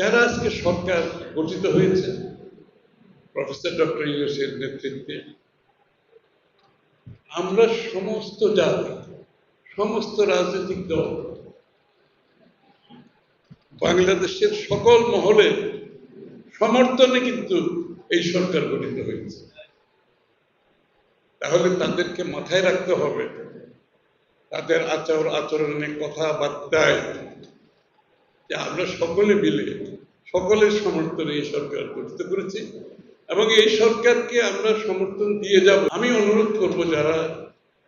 যারা আজকে সরকার গঠিত হয়েছে প্রফেসর ডক্টর ইউসের নেতৃত্বে। আমরা সমস্ত জাতি, সমস্ত রাজনৈতিক দল, বাংলাদেশের সকল মহলে সমর্থনে কিন্তু এই সরকার গঠিত হয়েছে। তাহলে তাদেরকে মাথায় রাখতে হবে, তাদের আচার আচরণে কথাবার্তায় যে আমরা সকলে মিলে, সকলের সমর্থনে এই সরকার গঠিত করেছি এবং এই সরকারকে আমরা সমর্থন দিয়ে যাব। আমি অনুরোধ করব যারা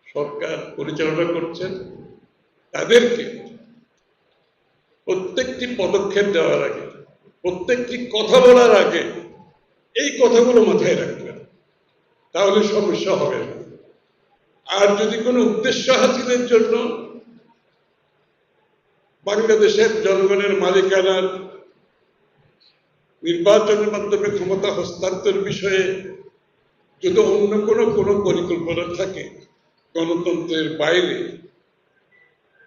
সরকার পরিচালনা করছেন, তাদেরকে প্রত্যেকটি পদক্ষেপ দেওয়ার আগে, প্রত্যেকটি কথা বলার আগে এই কথাগুলো মাথায় রাখবেন, তাহলে সমস্যা হবে না। আর যদি কোনো উদ্দেশ্য হাসিলের জন্য বাংলাদেশের জনগণের মালিকানার নির্বাচনের মাধ্যমে ক্ষমতা হস্তান্তর বিষয়ে যদি অন্য কোনো কোনো পরিকল্পনা থাকে গণতন্ত্রের বাইরে,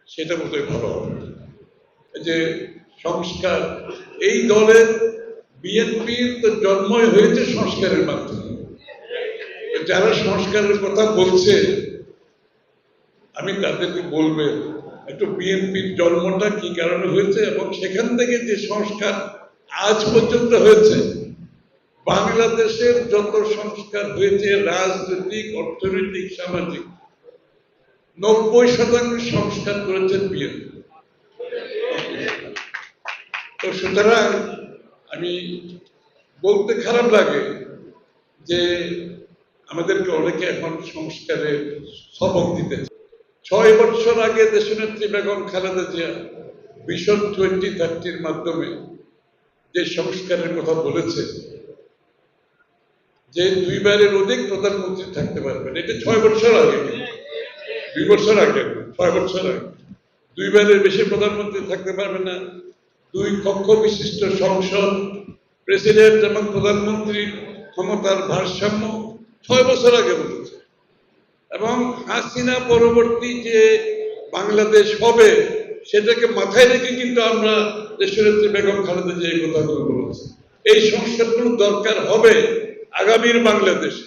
সেটা বোধহয় ভালো হবে। যে সংস্কার, এই দলের বিএনপির তো জন্মই হয়েছে সংস্কারের মাধ্যমে। যারা সংস্কারের কথা বলছে, আমি তাদেরকে বলবে একটু বিএনপির জন্মটা কি কারণে হয়েছে এবং সেখান থেকে যে সংস্কার আজ পর্যন্ত হয়েছে, বাংলাদেশের যত সংস্কার হয়েছে, রাজনৈতিক, অর্থনৈতিক, সামাজিক, নব্বই শতাংশ সংস্কার করেছেন বিএনপি তো সুতরাং আমি বলতে খারাপ লাগে যে আমাদেরকে অনেকে এখন সংস্কারের সবক দিতে। ছয় বছর আগে দেশনেত্রী বেগম খালেদা জিয়া ভিশন টোয়েন্টি থার্টির মাধ্যমে যে সংস্কারের কথা বলেছে, যে দুইবারের অধিক প্রধানমন্ত্রী থাকতে পারবেন, এটা ছয় বছর আগে দুই বছর আগে, ছয় বছর আগে। দুইবারের বেশি প্রধানমন্ত্রী থাকতে পারবে না। দুই কক্ষ বিশিষ্ট সংসদ, প্রেসিডেন্ট এবং প্রধানমন্ত্রীর ক্ষমতার ভারসাম্য ছয় বছর আগে বলেছে। এবং হাসিনা পরবর্তী যে বাংলাদেশ হবে, সেটাকে মাথায় রেখে কিন্তু আমরা দেশনেত্রী বেগম খালেদা যে কথাগুলো বলেছি। এই সংস্কারগুলো দরকার হবে আগামীর বাংলাদেশে।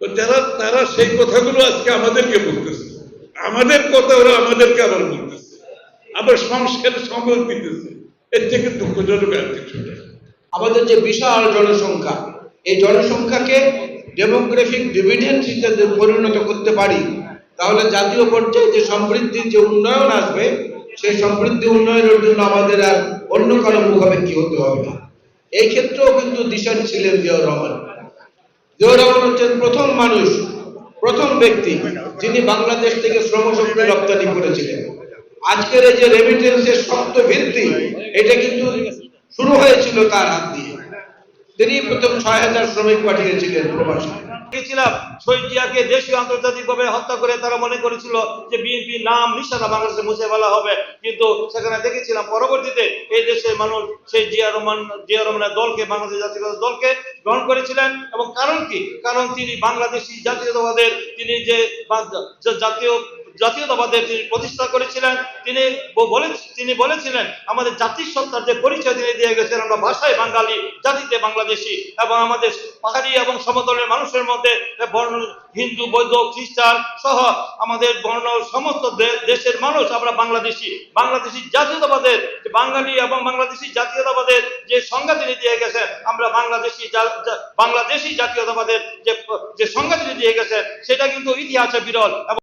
তো যারা, তারা সেই কথাগুলো আজকে আমাদেরকে বলতেছে। আমাদের কথা ওরা আমাদেরকে আবার বলতেছে। আবার সংস্কারের সময় দিতেছে এর থেকে দুঃখজনক আর কিছু আমাদের যে বিশাল জনসংখ্যা, এই জনসংখ্যাকে ডেমোগ্রাফিক ডিভিডেন্ড হিসেবে পরিণত করতে পারি, তাহলে জাতীয় পর্যায়ে যে সমৃদ্ধির যে উন্নয়ন আসবে, সেই সমৃদ্ধি উন্নয়নের জন্য আমাদের আর অন্য কারও মুখাপেক্ষি হতে হবে না। এই ক্ষেত্রেও কিন্তু দিশান ছিলেন জিয়াউর রহমান। জিয়াউর রহমান হচ্ছেন প্রথম মানুষ, প্রথম ব্যক্তি যিনি বাংলাদেশ থেকে শ্রমশক্তি রপ্তানি করেছিলেন। আজকের এই যে রেমিটেন্সের শক্ত ভিত্তি, এটা কিন্তু শুরু হয়েছিল তার হাত দিয়ে। তিনি প্রথম ছয় হাজার শ্রমিক পাঠিয়েছিলেন প্রবাসী। আন্তর্জাতিকভাবে হত্যা করে তারা মনে করেছিল যে বিএনপি নাম নিশানা বাংলাদেশে মুছে ফেলা হবে। কিন্তু সেখানে দেখেছিলাম পরবর্তীতে এই দেশের মানুষ সেই জিয়া রহমান, জিয়া রহমানের দলকে বাংলাদেশ জাতীয়তাবাদী দলকে গ্রহণ করেছিলেন। এবং কারণ কি? কারণ তিনি বাংলাদেশি জাতীয়তাবাদের, তিনি যে জাতীয় জাতীয়তাবাদের তিনি প্রতিষ্ঠা করেছিলেন, তিনি বলে তিনি বলেছিলেন, আমাদের জাতির সত্তার যে পরিচয় তিনি দিয়ে গেছেন, আমরা ভাষায় বাঙালি, জাতিতে বাংলাদেশি, এবং আমাদের পাহাড়ি এবং সমতলের মানুষের মধ্যে বর্ণ, হিন্দু, বৌদ্ধ, খ্রিস্টান সহ আমাদের বর্ণ সমস্ত দেশের মানুষ আমরা বাংলাদেশি। বাংলাদেশি জাতীয়তাবাদের বাঙালি এবং বাংলাদেশি জাতীয়তাবাদের যে সংজ্ঞা তিনি দিয়ে গেছেন, আমরা বাংলাদেশি বাংলাদেশি জাতীয়তাবাদের যে যে সংজ্ঞা তিনি দিয়ে গেছেন, সেটা কিন্তু ইতিহাসে বিরল। এবং